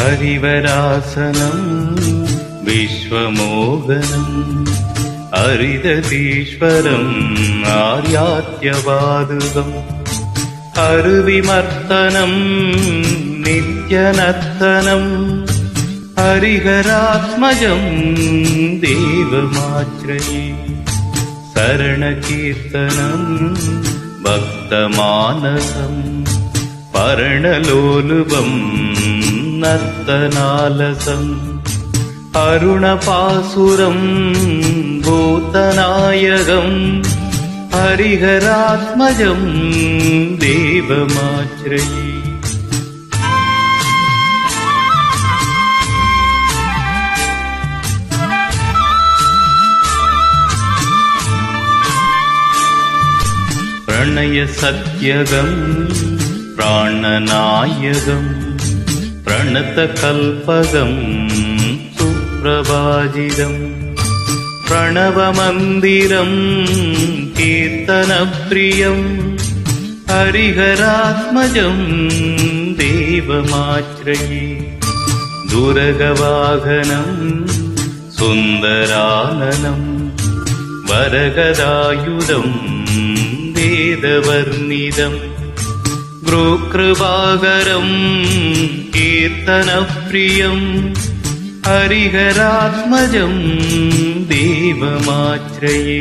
ഹരിവരാസനം വിശ്വമോഹനം ഹരിതീശ്വരം ആര്യാത്യവാതുകം ഹരുവിമർത്തനം നിത്യനർത്തനം ഹരിഹരാത്മജം ദേവമാശ്രയേ ശരണകീർത്തനം ഭക്തമാനസം പർണലോലുപം नर्तनालसम् अरुणपासुरम् भूतनायकम् हरिहरात्मजम् देवमाश्रये प्रणयसत्यगम् प्राणनायकम् प्रणतकल्पगम् सुप्रभाजितम् प्रणवमन्दिरम् कीर्तनप्रियम् हरिहरात्मजम् देवमाश्रये दुरगवाहनम् सुन्दराननम् वरगदायुधम् वेदवर्णिदम् ബ്രൂകൃപാകരം കീർത്തനപ്രിയം ഹരിഹരാത്മജം ദൈവമാശ്രയേ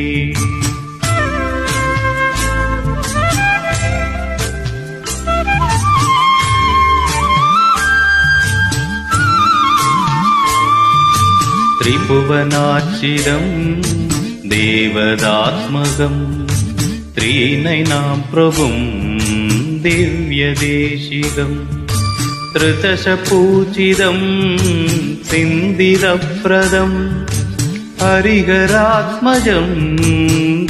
त्रिभुवनाचिरं देवदात्मकं त्रीनैनां പ്രഭും दिव्यदेशिकम् त्रिदशपूजितम् सिन्दिरप्रदम् हरिहरात्मजम्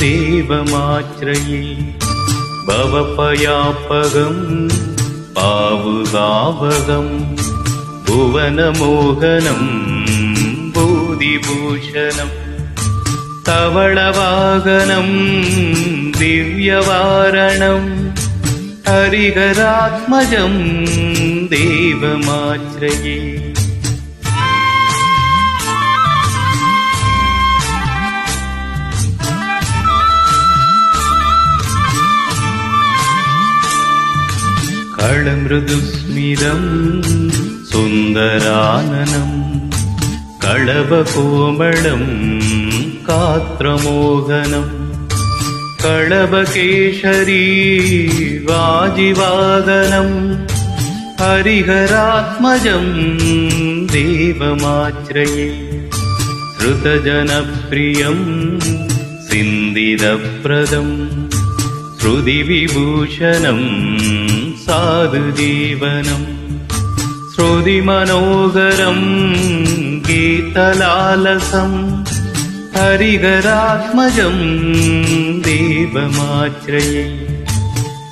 देवमाश्रये भवपयापगम् पावुदावगम् भुवनमोहनम् बोधिभूषणम् तवळवागनम् दिव्यवारणम् ഹരിഹരാത്മജം ദേവമാശ്രയേ കളമൃദുസ്മിതം സുന്ദരാനനം കളവകോമളം കാത്രമോഹനം वाजिवादनम् हरिहरात्मजं देवमाश्रये श्रुतजनप्रियम् सिन्दिदप्रदम् श्रुति विभूषणं साधुदेवनं श्रुतिमनोगरं गीतलालसम् ஹரிகராத்மஜம் தேவமாத்திரையை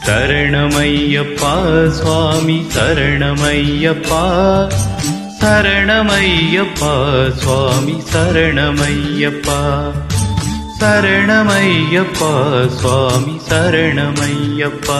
சரணமையப்பா சுவாமி சரணமையப்பா சரணமையப்பா சுவாமி சரணமையப்பா சரணமையப்பா சுவாமி சரணமையப்பா